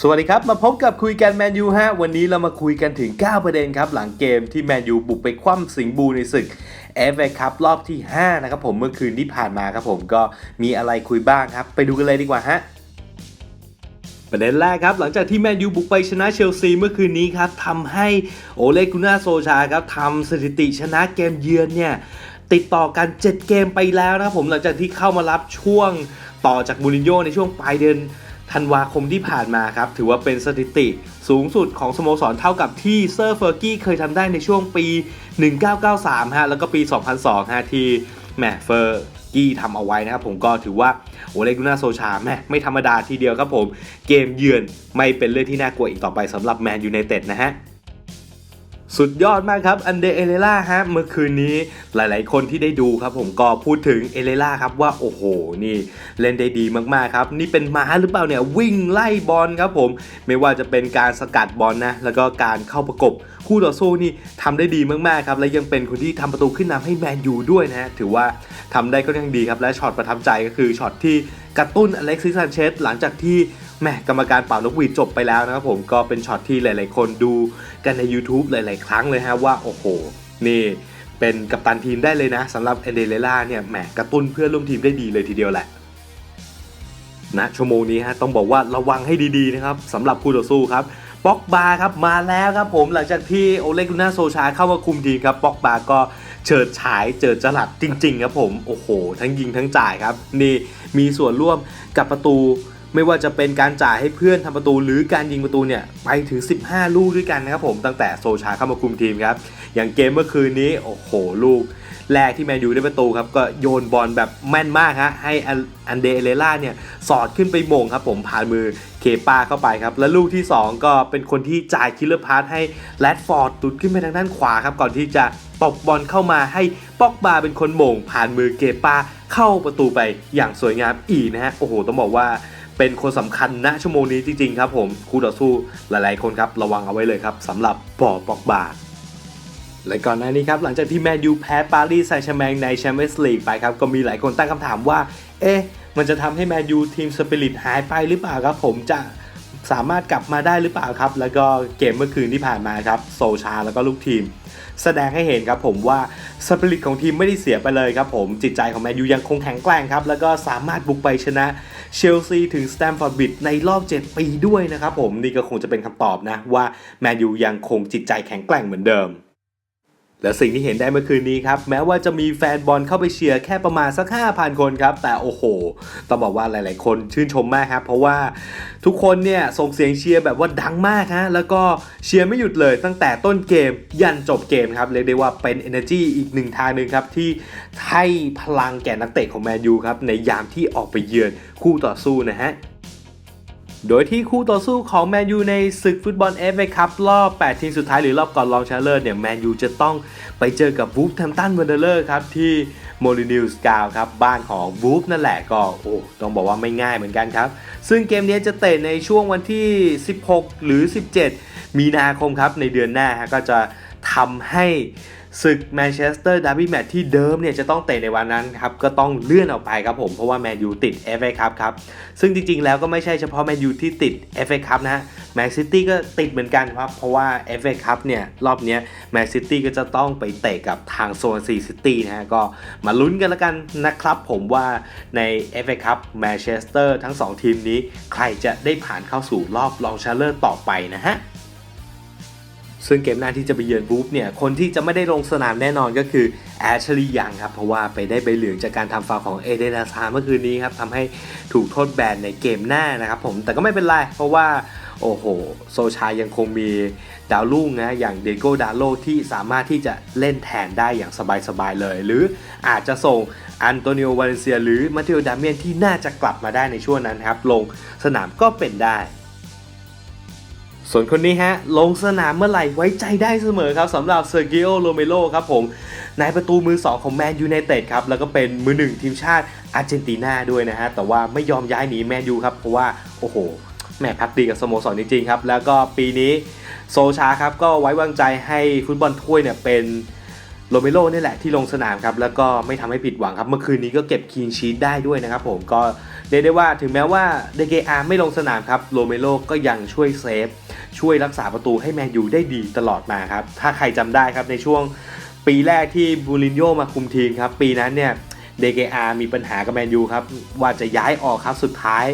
สวัสดีครับ มาพบกับคุยกันแมนยูฮะวันนี้เรามาคุยกันถึง 9 ประเด็นครับ หลังเกมที่แมนยูบุกไปคว่ำสิงบูในศึกเอฟเอคัพรอบที่ 5 นะครับผมเมื่อคืนที่ผ่านมาครับผมก็มีอะไรคุยบ้างครับ ไปดูกันเลยดีกว่าฮะประเด็นแรกครับ หลังจากที่แมนยูบุกไปชนะเชลซีเมื่อคืนนี้ครับทำให้โอเลกุน่าโซชาครับทำสถิติชนะเกมเยือนเนี่ยติดต่อกัน 7 เกมไปแล้วนะครับผมหลังจากที่เข้ามารับช่วงต่อจากมูรินโญ่ในช่วงปลายเดือน ธันวาคมที่ผ่านมาครับ ถือว่าเป็นสถิติสูงสุดของสโมสรเท่ากับที่เซอร์เฟอร์กี้เคยทำได้ในช่วงปี 1993 ฮะ แล้วก็ปี 2002 ฮะ ที่แหมเฟอร์กี้ทำเอาไว้นะครับผมก็ถือว่าโอเลกุน่าโซชาแหมไม่ธรรมดาทีเดียวครับผม เกมเยือนไม่เป็นเรื่องที่น่ากลัวอีกต่อไปสำหรับแมนยูไนเต็ดนะฮะ สุดยอดมากครับอันเดเอเลล่าฮะเมื่อคืนนี้หลายๆ คนที่ได้ดูครับผมก็พูดถึงเอเลล่าครับว่าโอ้โหนี่เล่นได้ดีมากๆครับ นี่เป็นม้าหรือเปล่าเนี่ยวิ่งไล่บอลครับผมไม่ว่าจะเป็นการสกัดบอลนะแล้วก็การเข้าประกบคู่ต่อสู้นี่ทำได้ดีมากๆครับและยังเป็นคนที่ทำประตูขึ้นนำให้แมนยูด้วยนะฮะถือว่าทำได้ก็ยังดีครับและช็อตประทับใจก็คือช็อตที่กระตุ้นอเล็กซิสซันเชสหลังจากที่ แหม่กรรมการเป่านกหวีดจบไปแล้วนะครับผมก็เป็นช็อตที่หลาย ๆ คนดูกันใน YouTube หลาย ๆ ครั้งเลยฮะว่าโอ้โห นี่เป็นกัปตันทีมได้เลยนะสำหรับเอเดเลล่าเนี่ยแหมกระตุ้นเพื่อนร่วมทีมได้ดีเลยทีเดียวแหละนะชั่วโมงนี้ฮะต้องบอกว่าระวังให้ดี ๆ นะครับสำหรับคู่ต่อสู้ครับป็อกบาครับมาแล้วครับผมหลังจากที่โอเลกุน่าโซชาเข้ามาคุมทีมครับป็อกบาก็เฉิดฉายเจิดจรัสจริง ๆ ครับผม โอ้โห ทั้งยิงทั้งจ่ายครับ นี่มีส่วนร่วมกับประตู ไม่ว่าจะเป็นการจ่ายให้เพื่อนทำประตูหรือการยิงประตูเนี่ยไปถึง 15 ลูกด้วยกันนะครับผมตั้งแต่โซชาเข้ามาคุมทีมครับอย่างเกมเมื่อคืนนี้โอ้โหลูกแรกที่แมนยูได้ประตูครับก็โยนบอลแบบแม่นมากฮะให้อันเดเรล่าเนี่ยสอดขึ้นไปมงครับผมผ่านมือเคปาเข้าไปครับและลูกที่ 2 ก็เป็นคนที่จ่ายคิลเลอร์พาสให้แรดฟอร์ดตุดขึ้นไปทางด้านขวาครับก่อนที่จะตบบอลเข้ามาให้ปอกบาเป็นคนมงผ่านมือเกปาเข้าประตูไปอย่างสวยงามอีกนะฮะโอ้โหต้องบอกว่า เป็นคนสำคัญณชั่วโมงนี้จริงๆครับผมคู่ต่อสู้หลายๆคนครับระวังเอาไว้เลยครับสำหรับปอปอกบาและก่อนหน้านี้ครับหลังจากที่แมนยูแพ้ปารีสแซงต์แชร์แมงในแชมเปี้ยนส์ลีกไปครับก็มีหลายคนตั้งคำถามว่า เอ๊ะมันจะทำให้แมนยูทีมสปิริตหายไปหรือเปล่าครับผมจะ สามารถกลับมาได้หรือเปล่าครับ แล้วก็เกมเมื่อคืนที่ผ่านมาครับโซชาแล้วก็ลูกทีม แสดงให้เห็นครับผมว่าสปิริตของทีมไม่ได้เสียไปเลยครับผมจิตใจของแมนยูยังคงแข็งแกร่งครับ แล้วก็สามารถบุกไปชนะเชลซีถึงสแตมฟอร์ดบิดในรอบ 7 ปีด้วยนะครับผมนี่ก็คงจะเป็นคำตอบนะว่าแมนยูยังคงจิตใจแข็งแกร่งเหมือนเดิม และสิ่งที่เห็นได้เมื่อคืนนี้ครับ แม้ว่าจะมีแฟนบอลเข้าไปเชียร์แค่ประมาณสัก 5,000 คนครับ แต่โอ้โห ต้องบอกว่าหลาย ๆ คนชื่นชมมากครับ เพราะว่าทุกคนเนี่ยส่งเสียงเชียร์แบบว่าดังมากฮะแล้วก็เชียร์ไม่หยุดเลยตั้งแต่ต้นเกมยันจบเกมครับเรียกได้ว่าเป็น energy อีกหนึ่งทางหนึ่งครับที่ให้พลังแก่นักเตะของแมนยูครับในยามที่ออกไปเยือนคู่ต่อสู้นะฮะ โดยที่คู่ต่อสู้ของแมนยูในศึกฟุตบอลเอฟเอคัพรอบ 8 ทีมสุดท้ายหรือรอบก่อนรองชนะเลิศเนี่ยแมนยูจะต้องไปเจอกับวูฟแทมตันวันเดอร์ครับที่โมลินิวสกาวครับบ้านของวูฟนั่นแหละก็โอ้ต้องบอกว่าไม่ง่ายเหมือนกันครับ ซึ่งเกมนี้จะเตะในช่วงวันที่ 16 หรือ 17 มีนาคมครับในเดือนหน้าก็จะ ทำให้ศึกแมนเชสเตอร์ดาร์บี้แมตช์ที่เดิมเนี่ยจะต้องเตะในวันนั้นครับก็ต้องเลื่อนออกไปครับผมเพราะว่าแมนยูติด FA ครับครับซึ่งจริงๆแล้วก็ไม่ใช่เฉพาะแมนยูที่ติด FA ครับนะฮะแมนซิตี้ก็ติดเหมือนกันครับเพราะว่า FA ครับเนี่ยรอบนี้แมนซิตี้ก็จะต้องไปเตะกับทางโซนซีซิตี้นะฮะก็มาลุ้นกันแล้วกันนะครับผมว่าใน FA ครับแมนเชสเตอร์ทั้ง 2 ทีมนี้ ใครจะได้ผ่านเข้าสู่รอบรองชนะเลิศต่อไปนะฮะ ซึ่งเกมหน้าที่จะไปเยือนวูฟเนี่ย คนที่จะไม่ได้ลงสนามแน่นอนก็คือแอชลียังครับ เพราะว่าไปได้ใบเหลืองจากการทำฟาวของเอเดนาซาเมื่อคืนนี้ครับทำให้ถูกโทษแบนในเกมหน้านะครับผมแต่ก็ไม่เป็นไร เพราะว่าโอ้โห โซชายังคงมีดาวรุ่งนะ อย่างเดโกดาโลที่สามารถที่จะเล่นแทนได้อย่างสบายๆเลย หรืออาจจะส่งอันโตนิโอวาเลนเซียหรือมาเทโอดาเมียนที่น่าจะกลับมาได้ในช่วงนั้นครับ ลงสนามก็เป็นได้ ส่วนคนนี้ฮะ ลงสนามเมื่อไหร่ไว้ใจได้เสมอครับสำหรับเซอร์กิโอโรเมโลครับผมนายประตูมือ 2 ของแมนยูไนเต็ดครับ แล้วก็เป็นมือหนึ่งทีมชาติอาร์เจนตินาด้วยนะฮะ แต่ว่าไม่ยอมย้ายหนีแมนยูครับ เพราะว่า โอ้โหแม่พักดีกับสโมสรจริงๆครับ แล้วก็ปีนี้โซชาครับ ก็ไว้วางใจให้ฟุตบอลถ้วยเนี่ยเป็นโรเมโรนี่แหละที่ลงสนามครับ แล้วก็ไม่ทำให้ผิดหวังครับ เมื่อคืนนี้ก็เก็บคีนชีตได้ด้วยนะครับผมก็เรียกได้ว่าถึงแม้ว่าเดเกอาไม่ลงสนามครับโรเมโรก็ยังช่วยเซฟ ช่วยรักษาประตูให้แมนยูได้ดีตลอดมาครับ ถ้าใครจำได้ครับในช่วงปีแรกที่บูรินโญ่มาคุมทีมครับ ปีนั้นเนี่ยเดเกอามีปัญหากับแมนยูครับ ว่าจะย้ายออกครับสุดท้าย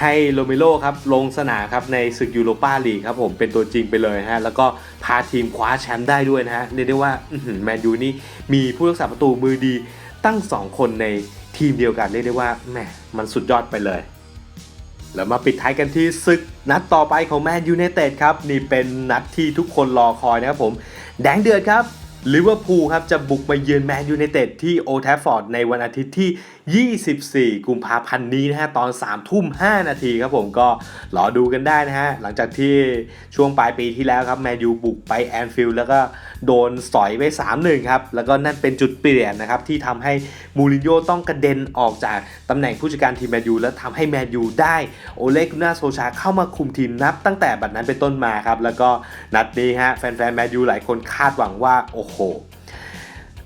ให้โรเมโรครับลงสนามครับในศึกยูโรปาลีกครับผมเป็นตัวจริงไปเลยฮะแล้วก็พาทีมคว้าแชมป์ได้ด้วยนะฮะเรียกได้ว่าแมนยูนี่มีผู้รักษาประตูมือดีตั้ง 2 คนในทีมเดียวกันเรียกได้ว่าแหมมันสุดยอดไปเลย แล้วมาปิดท้ายกันที่ศึกนัดต่อไปของแมนยู i นเต็ดครับ นี่เป็นนัดที่ทุกคนรอคอยนะครับผม แดงเดือดครับลิเวอร์พูลครับจะบุกมาเยือนแมนยู i นเต็ดที่โอแทฟฟอร์ดในวันอาทิตย์ที่ 24 กุมภาพันธ์นี้นะฮะตอน3ทุ่ม 5 นาทีครับผมก็รอดูกันได้นะฮะหลังจากที่ช่วงปลายปีที่แล้วครับแมนยูบุกไปแอนฟิลด์แล้วก็โดนสอยไป 3-1 ครับ แล้วก็นั่นเป็นจุดเปลี่ยนนะครับที่ทำให้มูรินโญ่ต้องกระเด็นออกจากตำแหน่งผู้จัดการทีมแมนยูแล้วทำให้แมนยูได้โอเลกุน่าโซชาเข้ามาคุมทีมนับตั้งแต่บัดนั้นเป็นต้นมาครับแล้วก็นัดนี้ฮะแฟนๆแมนยูหลายคนคาดหวังว่าโอ้โห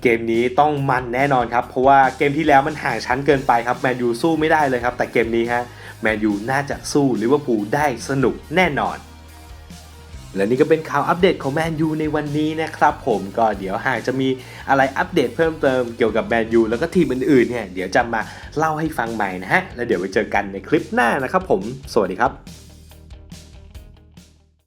เกมนี้ต้องมันแน่นอนครับ เพราะว่าเกมที่แล้วมันห่างชั้นเกินไปครับแมนยูสู้ไม่ได้เลยครับ แต่เกมนี้ฮะแมนยูน่าจะสู้ลิเวอร์พูลได้สนุกแน่นอน และนี่ก็เป็นข่าวอัปเดตของแมนยูในวันนี้นะครับผมก็เดี๋ยวหากจะมีอะไรอัปเดตเพิ่มเติมเกี่ยวกับแมนยูแล้วก็ทีมอื่นๆเนี่ยเดี๋ยวจะมาเล่าให้ฟังใหม่นะฮะแล้วเดี๋ยวไว้เจอกันในคลิปหน้านะครับผม สวัสดีครับ